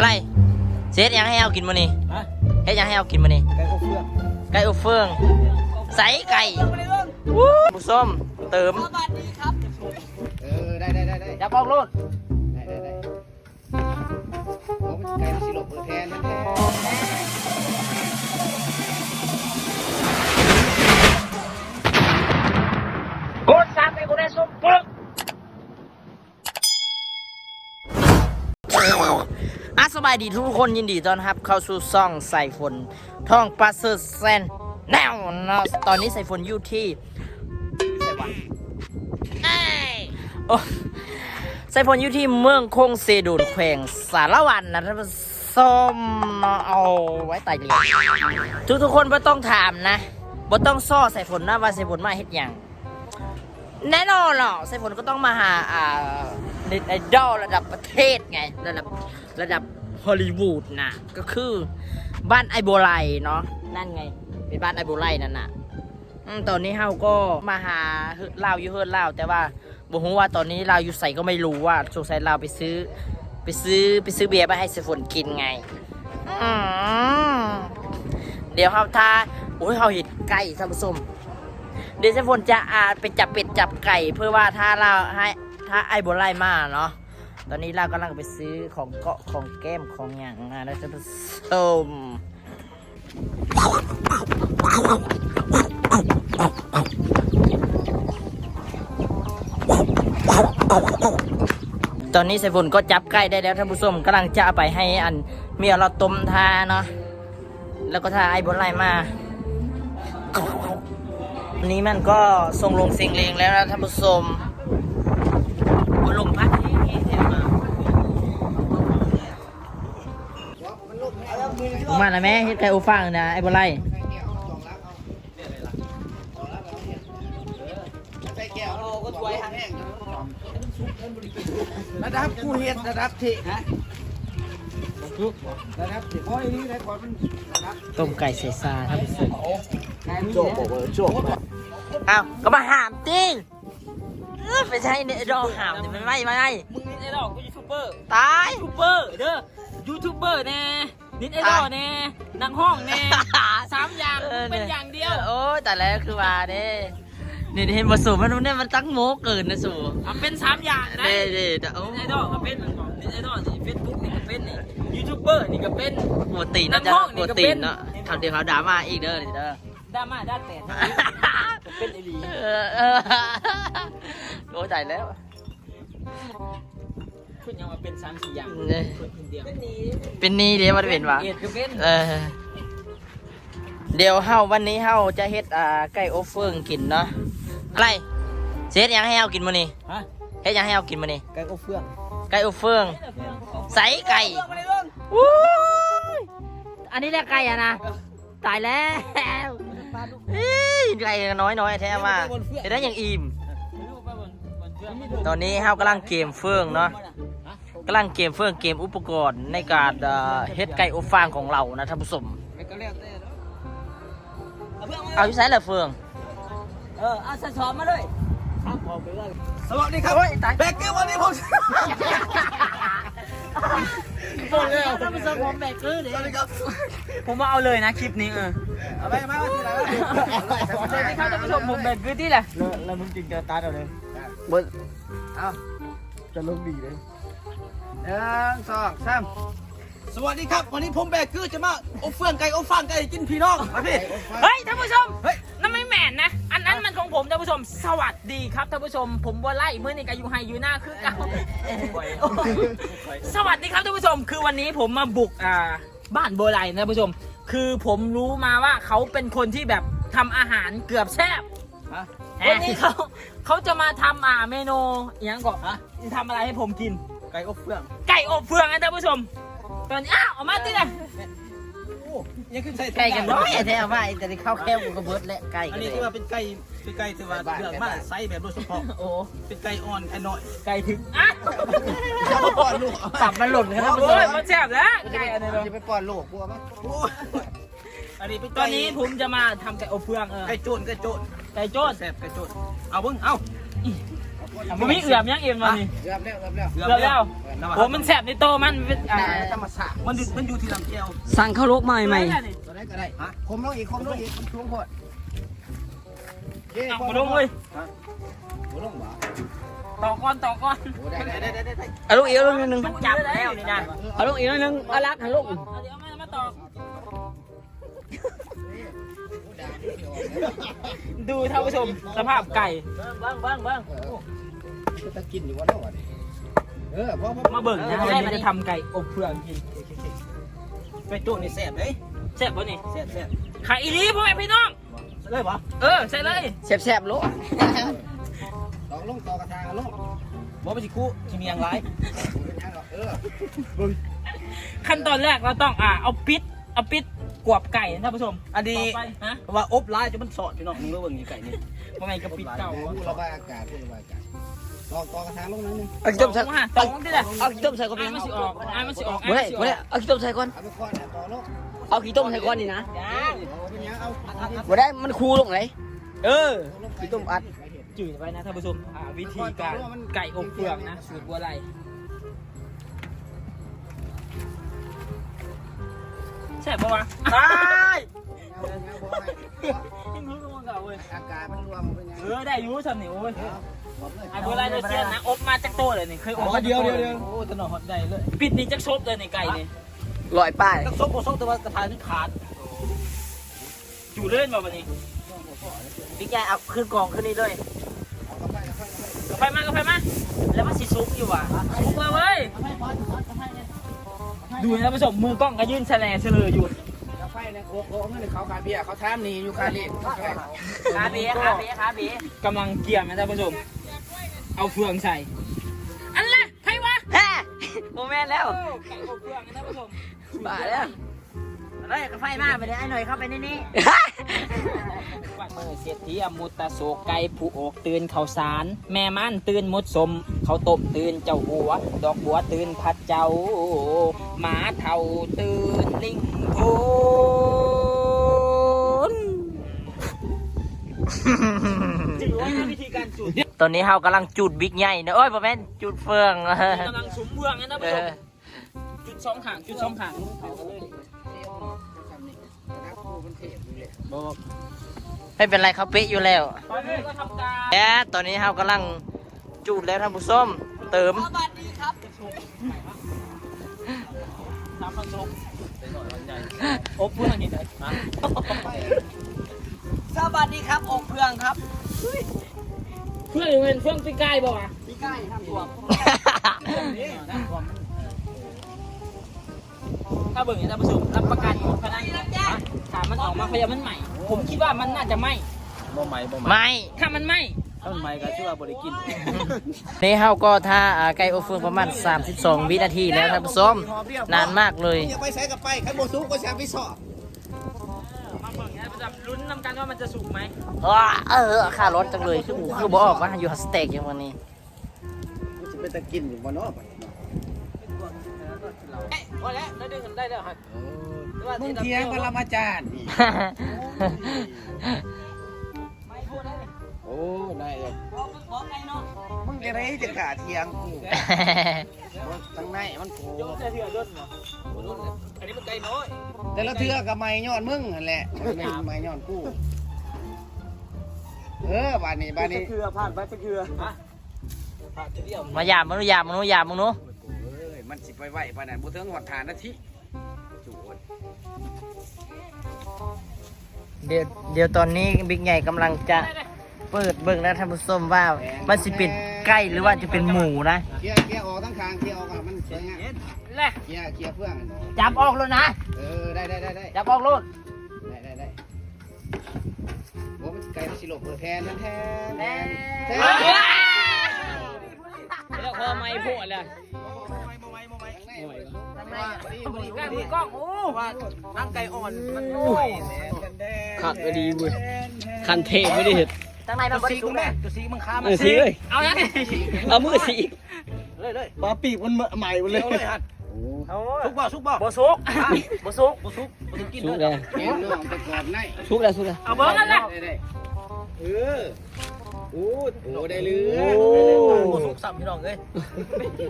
ไรเซตยังให้เอากินมื้อนี้ฮะเฮ็ดยังให้เอากินมื้อนี้ไก่อบเฟืองไก่อบเฟืองใส่ไก่ไม่ได้เรื่องวู้ผู้ส้มเติมสวัสดีครับเออได้ได้ได้ได้อย่าบอกโลดได้ อะสบายดีทุกคนยินดีต้อนรับ เข้าสู่ซ่องใส่ฝนท่องปลาเซอร์แซนแนวนะตอนนี้ใส่ฝนอยู่ที่ใส่วันโอ้ใส่ฝนอยู่ที่เมืองคงเซดูนแขวงสารวันนะท่านผู้ชมเอาไว้ไต่เรียทุกทุกคนไม่ต้องถามนะบ่ต้องซ่อใส่ฝนนะว่าใส่ฝนมาเฮ็ดยังแน่นอนหรอกสายฝนก็ต้องมาหาอ่าเน็ตไอดอลระดับประเทศไงระดับ ระดับฮอลลีวูดนะก็คือบ้านไอโบไลเนาะนั่นไง เป็นบ้านไอโบไลนั่นน่ะตอนนี้เฮาก็มาหาเฮือลาวอยู่เฮือนลาว แต่ว่าบอกว่าตอนนี้ลาวอยู่ใส่ก็ไม่รู้ว่าสงสัยลาวไปซื้อ ไปซื้อไปซื้อเบียร์ไปให้สายฝนกินไงอเดี๋ยวเฮาทาโอ้ยเฮาเห็นไก่ท่านผู้ชมเดี๋ยวเซฟนจะอาไปจับเป็ดจับไก่ เพื่อว่าถ้าเราให้ถ้าไอโบไลมาเนาะ ตอนนี้เรากำลังไปซื้อของเกาะของแก้มของอย่างนะแล้วจะผสมตอนนี้เซฟุนก็จับไก่ได้แล้วท่านผู้ชมกำลังจะเอาไปให้อันเมียเราต้มทาเนาะแล้วก็ถ้าไอ้โบไล่มาวันนี้มันก็ทรงลงเสียงเลงแล้วนะท่านผู้ชม มมาแล้วแม่เฮ็ดไก่อูฟังนะไอ้บ่ไล่ใส่แก้วโอ้ก็สวยฮะระดับผู้เฮ็ดระดับที่ฮะระดับที่โอ้ยนี่ได้ก่อนมันระดับต้มไก่ใส่ซาท่านผู้ชมโจกบอกว่าโจกอ้าวก็มาหามติเออไปใช้เนี่ยดอกหามเนี่ยมันไม่ไม่ไม่มึงนิดไอดอลกูยูทูบเบอร์ตายยูทูบเบอร์เด้อยูทูบเบอร์แน่ นิดไอดอลแน่นักห้องแน่สามอย่างเป็นอย่างเดียว โอ้ยแต่แล้วคือว่าเด้นี่เห็นบทสูมันเนี่ยมันตั้งโมเกินนะสูอะเป็นสามอย่างนะเด้เด้แต่โอ้นิดไอดอลก็เป็นนิดไอดอลนี่เฟซบุ๊กนี่ก็เป็นนี่ยูทูบเบอร์นี่ก็เป็นปวดตีนนะนัจ๊ะกห้องปนี่วดก็ตีเป็นนเนาะทำเดี๋ยวเขาด่ามาอีกเด้อเด้อด้ามาด้าแต่ก็เป็นไอดีเออเออโอ้ยตายแล้ว คุณยังมาเป็นสามสี่อย่างเนี่ยคนคนเดียวเป็นนี่เดี๋ยวมันเป็นวะเอ็ดก็เป็นเออเดี๋ยวเฮาวันนี้เฮาจะเฮ็ดอ่าไก่อบเฟืองกินเนาะอะไรเฮ็ดหยังให้เฮากินมื้อนี้ฮะเฮ็ดหยังให้เฮากินมื้อนี้ไก่อบเฟืองไก่อบเฟืองใส่ไก่ไม่ได้เรื่องวู้ยอันนี้แหละไก่อะนะตายแล้วเอ้ยไก่น้อยน้อยๆแท้ว่าจะได้อย่างอิ่มตอนนี้เฮากำลังเกมเฟืองเนาะ กำลังเกมเฟืองเกมอุปกรณ์ในการเอ่อเฮ็ดไก่อบฟางของเรานะท่านผู้ชมไม่ก็แล้วแต่เอาอยู่ไสละเฟืองเออเอาสะสอมมาเลยสวัสดีครับแบกเกอร์วันนี้ผมบอกแล้วท่านผู้ชมผมแบกคือเด้สวัสดีครับผมมาเอาเลยนะคลิปนี้เออเอาไปมาที่ไหนวะสวัสดีครับท่านผู้ชมผมแบกคือที่แหละแล้วมึงจริงจะตาเราเลยบนเอ้าจะลงดีเลย หนึ่งสองสามสวัสดีครับ วันนี้ผมแบกเกอร์จะมาอบเฟืองไก่อบฟางไก่กินพี่น้องมาพี่เฮ้ยท่านผู้ชมเฮ้ยนั่นไม่แม่นนะ อันนั้นมันของผมท่านผู้ชม สวัสดีครับท่านผู้ชม ผมบัวไล่เมื่อนี่กับยูไฮยูหน้าคือเก่าสวัสดีครับท่านผู้ชม คือวันนี้ผมมาบุกอ่าบ้านโบไลนะท่านผู้ชม คือผมรู้มาว่าเขาเป็นคนที่แบบทำอาหารเกือบแซ่บฮะวันนี้เขาเขาจะมาทำอ่าเมนูอหย่างก่อนฮะทำอะไรให้ผมกินไก่อบเฟืองไก่อบเฟืองนะท่านผู้ชม ตอนนี้อ้าวออกมาติเลยโอ้ยังขึ้นใส่ไก่กันน้อยแท้ว่าแต่ที่เข้าแคบกูก็เบิดและไก่อักันนนี้เลยที่ว่าเป็นไก่เป็นไก่ที่ว่าเลือกมาไซส์แบบโดยเฉพาะโอ้เป็นไก่อ่อนไก่น้อยไก่ถึงอะจะไปป้อนลูกตับมันหล่นครับท่านผู้ชโอ้ยมมันแซ่บแล้วไก่อันนี้จะไปป้อนลูกกลัวมั้ยอันนี้เป็นตอนนี้ผมจะมาทำไก่อบเฟืองเออไก่โจนไก่โจนไก่โจ้นแซ่บไก่โจนเอาเบิ้งเอา มันมีเอือมยังเอ็มมานี่เกือบแล้วเกือบแล้วเกือบแล้วโอ้มันแสบในโตมันเป็นอ่าธรรมชาติมันอยู่มันอยู่ที่ลำแก้วสั่งข้าวลกใหม่ใหม่ตัวไหนก็ได้ฮะคมลงอีกคมลงอีกคมช่วงโพดเอามาลงเลยบ่ลงบ่ต่อก้อนต่อก้อนโอ้ได้ได้ได้ได้ได้เอาลูกอีกลูกนึงมันจับแล้วนี่นะเอาลูกอีกนึงเอาลักหันลูกเอาเดี๋ยวมามาต่อดูท่านผู้ชมสภาพไก่บ้างบ้างบ้าง เออจะกินอยู่ว่าเนาะวะนี่เออพอพอมาเบิ่งนะวันนี้จะทำไก่อบเผือกกินไปตู้นี่แซ่บเลยแซ่บป่ะนี่แซ่บแซ่บไข่อีหลีพ่อแม่พี่น้องเลยบ่เออใส่เลยแซ่บๆลูกตอกลงตอกกระทางกันลงบ่ไปสิคู่ที่มีอย่างไรเออขั้นตอนแรกเราต้องอ่าเอาปิดเอาปิดกวบไก่นะท่านผู้ชม อันนี้ต่อไปฮะว่าอบลายจะมันสอดพี่น้องมึงรู้เบิ่งนี่ไก่นี่พ่อแม่กระปิดเก่าผู้ระบายอากาศผู้ระบายอากาศ ตอกตอกกระทางลงนั้นนึงเอาขี้ต้มใส่สองฮะสองที่ละเอาขี้ต้มใส่ก่อนอ่ามันสิออกอ่ามันสิออกบ่ได้บ่ได้เอาขี้ต้มใส่ก่อนเอาไปก่อนนะตอกลงเอาขี้ต้มใส่ก่อนนี่นะเอาเป็นยังเอาอัดอัดบ่ได้มันคูลงไหนเออขี้ต้มอัดจืดไว้นะท่านผู้ชมอ่าวิธีการไก่อบเปลือกนะสูตรบัวไหลใช่ปะวะตายยังรู้ตัวเก่าเว้ยอากาศมันรวมเป็นยังเออได้อยูสันนี่โอ้ยไอ้บัว ไหลโดยเซียนนะอบมาจากโตเลยนี่เคยอบมาเดียวเดียวเดียวโอ้ตลอดได้เลยปิดนี่จักซบเลยในไก่นี่ลอยป้ายต้องซกบ่ซกแต่ว่ากระทางนี่ขาดจูเล่นมาวันนี้พี่แกเอาขึ้นกองขึ้นนี่ด้วยกาแฟมากาแฟมาแล้วมันสิซุกอยู่ว่ะซุกเลยเว้ยดูนะท่านผู้ชมมือกล้องก็ยื่นแฉลงเฉลยอยู่กาแฟเนี่ยโคโค่เงินเขาคาเบียร์เขาทามนี่อยู่คาลีขาเบียขาเบียขาเบียกำลังเกี่ยมนะท่านผู้ชม เอาเฟืองใส่ อันละใครวะฮะโมแม่นแล้วไก่อบเฟืองนะท่านผู้ชมบ้าแล้วอะไรกาไฟมาไปเลยไอ้หน่อยเข้าไปในนี้วัดมือเสียทีอมุตตะโศกไก่ผู้อกตื่นเขาวสาร แม่มันตื่นมดสม เขาตบตื่นเจ้าหัว ดอกบัวตื่นพัดเจ้า หมาเท่าตื่นลิงโทนถือว่าวิธีการจุด ตอนนี้เฮากำลังจุดบิ๊กใหญ่นะโอ้ยพ่อแม่นจุดเฟืองกำลังสุมเฟืองนะท่านเอผู้ชมอจุดสองขางจุดสองขางไม่เป็นไรเขาเป๊ะอยู่แล้วตอนนี้ก็ทำการแอดตอนนี้เฮากำลังจุดแล้วท่านผู้ชมเติมทำมันสุกอบเฟืองนี่เลยสวัสดีครับอกเพื่องครับ เฟืองอยู่เป็นเฟืองปีกไก่บ่วะพี่ใกล้ทำตัวถ้าเบิ่งนี่ท่านผู้ชมรับประกันขนาดถามมันออกมาพยามันใหม่ ผมคิดว่ามันน่าจะไหมบ่ใหม่บ่ใหม่ไม่ถ้ามันไหมต้นใหม่ก็ชื่อว่าบ่ได้กินนี่เฮาก็ท่าอ่าไก่อบเฟืองประมาณ 32 วินาทีแล้วท่านผู้ชมนานมากเลย อย่าไปใส่กับไปคันบ่ซุกก็แซ่บไปสอบมา เบิ่งนะประจำลุ้นนำกันว่ามันจะสุกไหมว้าเออค่ารถจังเลยคือคือบอกว่าอยู่ฮัสเต็กอย่างวันนี้มันสิเป็นตะกินอยู่บ่เนาะเอ๊ะพอแล้วได้ดึงได้แล้วครับมึงเถียงปรมาจารย์นี่โอ้ได้เลยมึง จะได้จะกาเถียงกูทางในมันโผยกเถื่อันนี้มันไก่น้อย แต่ละเทือกับไม้ยอนมึงนั่นแหละไม้ยอนกูเออบ้านนี้บ้านนี้เถื่อผ่านไปเทือมาหยาบมึงนู้หยาบมึงนู้หยาบมึงนู้เอ้ยมันสิไปไหวปานนั้นบ่ถึงหอดฐานนาทีเดี๋ยวเดี๋ยวตอนนี้บิ๊กใหญ่กำลังจะเปิดเบิ่งนะท่านผู้ชมว่ามันสิเป็น ไก่หรือว่าจะเป็นหมูนะเคลียร์เคลียร์ออกทั้งทางเคลียร์ออกอะมันสวยงามแหละเคลียร์เคลียร์เพื่อนจับออกแล้วนะ เออได้ได้ได้ได้จับออกลูกได้ได้ได้โอ้มันไก่มันสิหลบเออแทนแทนแทนแทนแทนแล้วพอไม่พูดเลยไก่มีกล้องโอ้ว่าร่างไก่อ่อนมันน้อยแทนแทนแทนขาดไปดีเว้ยคันเทไม่ได้เห็ด ตั้งในมันบสีริกูสุทธิ์แม่ตัวสีมึงค้าเอมันอสีเลยเอานะเอามือสีอีกเลยเลยปลาปีกมันใหม่หมดเลยเลยฮัทโอ้สุกบ่สุกบ่บ่สุกบ่สุกบ่สุกบ่สุกกินสุกเลเลยยแกงเรื่องแต่กรอบในสุกแล้วสุกแล้วเอาเบิ้งกันละได้ได้เออโอ้โหได้เรืโอ้โอ้สุกสับพี่น้องเอ้ย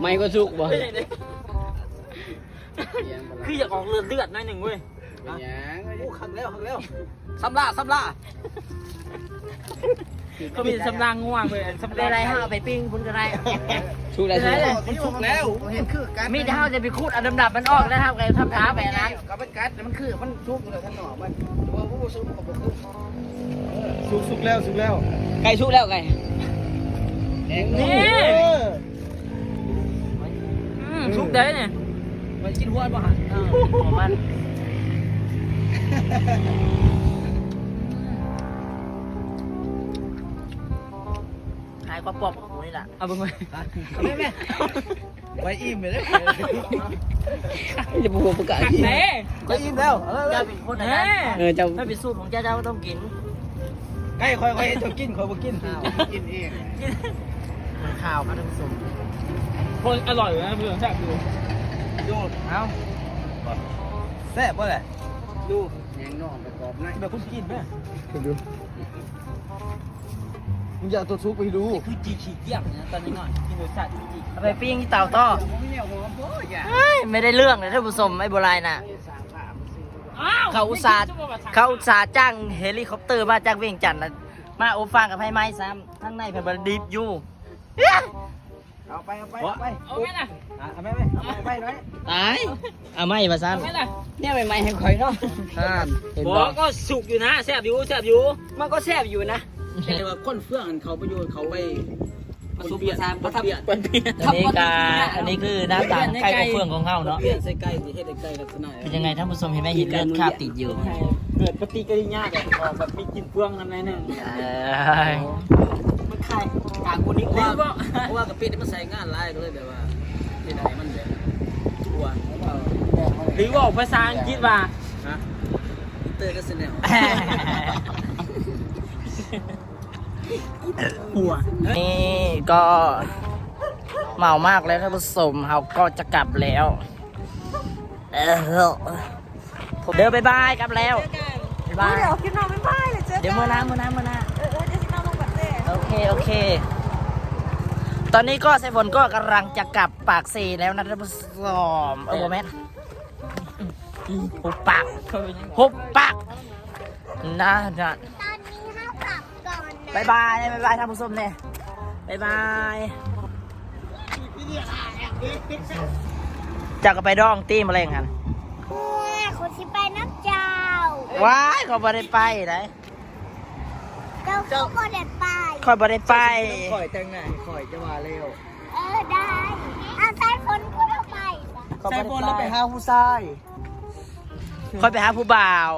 ไม่ก็สุกบ่คืออยากออกเลือดเลือดหน่อยหนึ่งเว้ย โอ้ขังแล้วขังแล้วซ้ำล่าซ้ำล่าเขามีสำรางง่วงเลยสำเป็รานงไรฮะเอาไปปิ้งคุณก็ได้สุกแล้วสุกแล้วมันสุกแล้วเห็นคือกันมีแต่เฮาจะไปคูดอันดำๆมันออกแล้วทำไงทำท้าไปนะกับมันกัดมันคือมันสุกเลยท่านหน่อมันว่าผู้สุกกับผู้สุกสุกแล้วสุกแล้ว ไก่สุกแล้วไก่นี่อืมทุกได้เนี่ยมันกินหัวบ่หันของมัน หายความปอบของกูนี่แหละเอาไปไหมแม่แม่ไปอิ่มเลยจะพูดประกาศเน่ไปอิ่มแล้วเจ้าเป็นคนไหนเน่เออเจ้าถ้าเป็นสูตรของเจ้าเจ้าก็ต้องกินใกล้คอยคอยจะกินคอยบ่กินกินเองมันข้าวมันผสมคนอร่อยนะเพื่อนแซ่บดูดูเอาแซ่บป่ะแหละ ดูแยงน่องไปกรอบนะแบบคุณกินไหมดูมึงอย่าตัวซุกไปดูคือจีขี้เกียจนะตอนนี้หน่อยกินรสชาติจีเอาไปปิ้งที่เตาต่อเฮ้ยไม่ได้เรื่องเลยท่านผู้ชมไอ้โบราณน่ะอ้าวเขาอุตส่าห์เขาอุตส่าห์จ้างเฮลิคอปเตอร์มาจากเวียงจันทร์น่ะมาโอฟังกับไพ่ไม้ซ้ำทั้งในเป็นบดิบอยู่ เอาไปเอาไปเอาไปเอาไหมล่ะเอาไปเอาไปน้อยตายเอาไม่มาซ้เอาไหมล่ะเนี่ยใหม่ๆให้ข่อยเนาะอ่านเห็นบบออกกก็สุกอยู่นะแซ่บอยู่แซ่บอยู่มันก็แซ่บอยู่นะแต่ว่าคนเฟื่องเขาประโยชน์เขาไปผสมผสานประทับปนเปียอันนี้กาอันนี้คือหน้าตาไก่กับเฟืองของเขาเนาะเปลี่ยนใส่ไก่ที่เฮ็ดไก่ลักษณะเป็นยังไงท่านผู้ชมเห็นไหมเห็นเลือดคราบติดอยู่เกิดปฏิกิริยาแบบออกแบบมีกลิ่นเฟืองอะไรเนี่ย เอ้ยมันคล้ายกากคนนี้เพว่าราะว่าเพราะว่ากะปินี่มันใส่งานหลายก็เลยแบบว่าเฮ็ดให้มันแบบทั่วหรือว่าภาษาอังกฤษว่าฮะเตอร์ก็สแนลหัวนี่ก็เมามากแล้วท่านผู้ชมเราก็จะกลับแล้วเออผมเดินบายบายกลับแล้วบ๊ายบายเดี๋ยวคิดน้องไม่ได้เลยเจ๊เดี๋ยวมือน้ำมือน้ำมือน้เออเออเดี๋ยวคิดน้องลงก่อนเจ๊ำโอเคโอเค ตอนนี้ก็ไซฟนก็กำลังจะกลับปากซีแล้วนะท่านผู้ชมเออโมเมนต์หุบปากหุบปากนะนะตอนนี้ห้ากลับก่อนนะบายบายบายบายท่านผู้ชมเนี่ยบายบายจากก็ไปดองตีมาเล่นกันเฮ้ยคนที่ไปน้ำเจ้าว้ายเขาบ่ได้ไปไหน เจ้าเขาก็ได้ไป คอยบ่ได้ไป คอยแต่งงานคอยจะมาเร็วเออได้อาสายฝนก็ได้ไปใส่บนแล้วไปหาผู้ชายคอยไปหาผู้บ่าว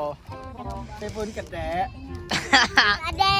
ใส่บนกับแดะแะด็